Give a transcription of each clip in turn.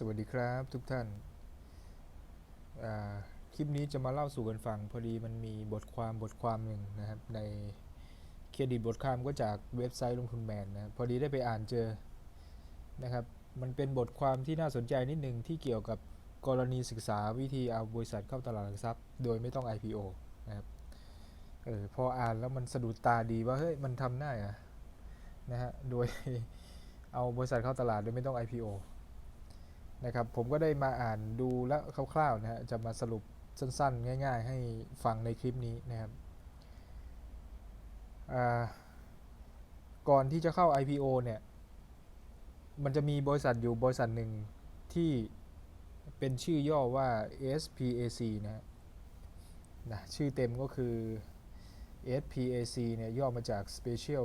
สวัสดีครับทุกท่านาคลิปนี้จะมาเล่าสู่กันฟัง พอดีมันมีบทความบทความหนึ่งนะครับ ในเครดิตบทความก็จากเว็บไซต์ลงทุนแมนนะพอดีได้ไปอ่านเจอนะครับ มันเป็นบทความที่น่าสนใจนิดหนึ่งที่เกี่ยวกับกรณีศึกษาวิธีเอาบริษัทเข้าตลาดหลักทรัพย์ โดยไม่ต้อง IPO นะครับเออพออ่านแล้วมันสะดุดตาดีว่าเฮ้ยมันทำได้อะนะฮะโดยเอาบริษัทเข้าตลาดโดยไม่ต้อง IPO นะครับผมก็ได้มาอ่านดูแล้วคร่าวๆนะฮะจะมาสรุปสั้นๆ ง่ายๆ ให้ฟังในคลิปนี้นะครับก่อนที่จะเข้า IPO เนี่ยมันจะมีบริษัทอยู่บริษัทหนึ่งที่เป็นชื่อย่อว่า SPAC นะฮะนะชื่อเต็มก็คือ SPAC เนี่ยย่อมาจาก Special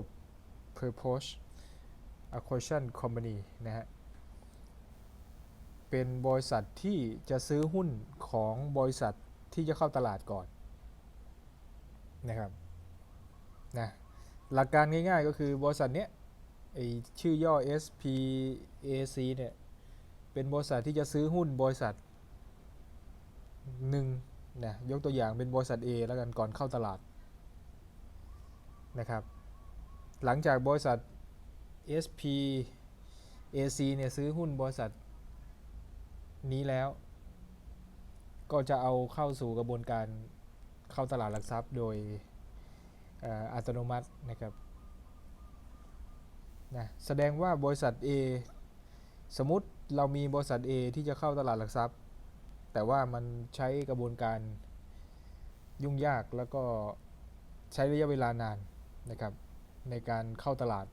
Purpose Acquisition Company นะฮะ เป็นบริษัทที่จะซื้อหุ้นของบริษัทที่จะเข้าตลาดก่อนนะครับนะหลักการง่ายๆก็คือบริษัทเนี้ยไอชื่อย่อ SPAC เนี่ยเป็นบริษัทที่จะซื้อหุ้นบริษัทหนึ่งนะยกตัวอย่างเป็นบริษัท A แล้วกันก่อนเข้าตลาดนะครับหลังจากบริษัท SPAC เนี่ยซื้อหุ้นบริษัท นี้แล้ว ก็จะเอาเข้าสู่กระบวนการเข้าตลาดหลักทรัพย์โดยอัตโนมัตินะครับนะแสดงว่าบริษัท A สมมติเรามีบริษัท A ที่จะเข้าตลาดหลักทรัพย์ แต่ว่ามันใช้กระบวนการยุ่งยากแล้วก็ใช้ระยะเวลานานนะครับในการเข้าตลาด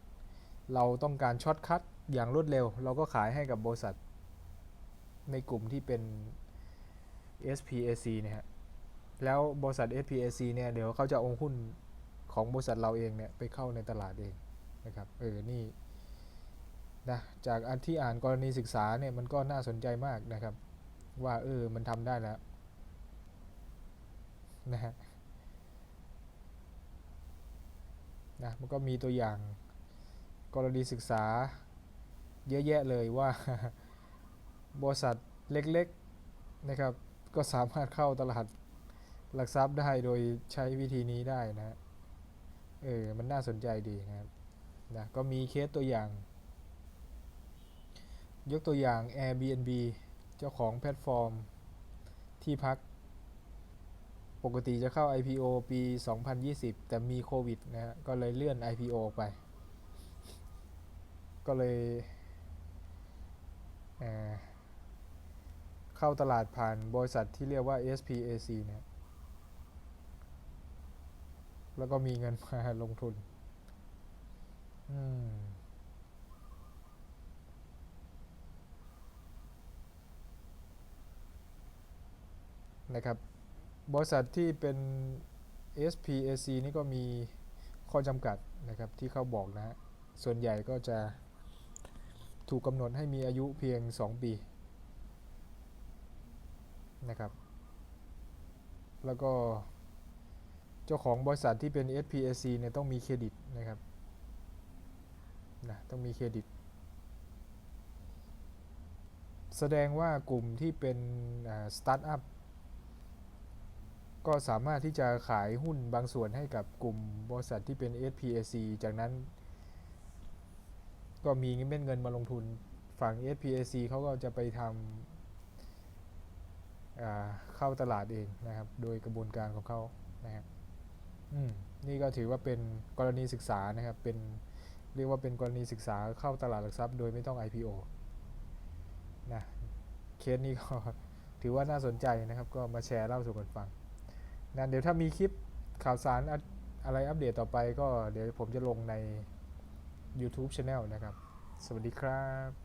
เราต้องการช็อตคัทอย่างรวดเร็ว เราก็ขายให้กับบริษัท ในกลุ่มที่เป็น SPAC เนี่ยฮะแล้วบริษัท SPAC เนี่ยเดี๋ยวเขาจะอาหุ้นของบริษัทเราเองเนี่ยไปเข้าในตลาดเองนะครับเออนี่นะจากอันที่อ่านกรณีศึกษาเนี่ยมันก็น่าสนใจมากนะครับ ว่าเออมันทำได้แล้วนะฮะนะมันก็มีตัวอย่างกรณีศึกษาเยอะแยะเลยว่า บริษัทเล็กๆนะครับ ก็สามารถเข้าตลาดหลักทรัพย์ได้โดยใช้วิธีนี้ได้นะฮะเออ มันน่าสนใจดีนะครับนะก็มีเคสตัวอย่าง ยกตัวอย่าง Airbnb เจ้าของแพลตฟอร์ม ที่พัก ปกติจะเข้า IPO ปี 2020 แต่มีโควิดนะฮะก็เลยเลื่อน IPO ออกไป ก็เลยเอ่อ เข้าตลาดผ่านบริษัทที่เรียกว่า SPAC เนี่ยแล้วก็มีเงินมาลงทุน อืมนะครับ บริษัทที่เป็น SPAC นี่ก็มีข้อจำกัดนะครับที่เขาบอกนะฮะ ส่วนใหญ่ก็จะถูกกำหนดให้มีอายุเพียง 2 ปี นะครับ แล้วก็เจ้าของบริษัทที่เป็น SPAC เนี่ยต้องมีเครดิตนะครับนะต้องมีเครดิต แสดงว่ากลุ่มที่เป็นสตาร์ทอัพก็สามารถที่จะขายหุ้นบางส่วนให้กับกลุ่มบริษัทที่เป็น SPAC จากนั้น ก็มีเม็ดเงินมาลงทุนฝั่ง SPAC เขาก็จะไปทำ เข้าตลาดเองนะครับ โดยกระบวนการของเขานะครับอืมนี่ก็ถือว่าเป็นกรณีศึกษานะครับ เป็นเรียกว่าเป็นกรณีศึกษาเข้าตลาดหลักทรัพย์โดยไม่ต้อง IPO นะเคสนี้ก็ถือว่าน่าสนใจนะครับ ก็มาแชร์เล่าสู่กันฟังนะเดี๋ยวถ้ามีคลิปข่าวสารอะอะไรอัปเดตต่อไปก็เดี๋ยวผมจะลงใน YouTube Channel นะครับ สวัสดีครับ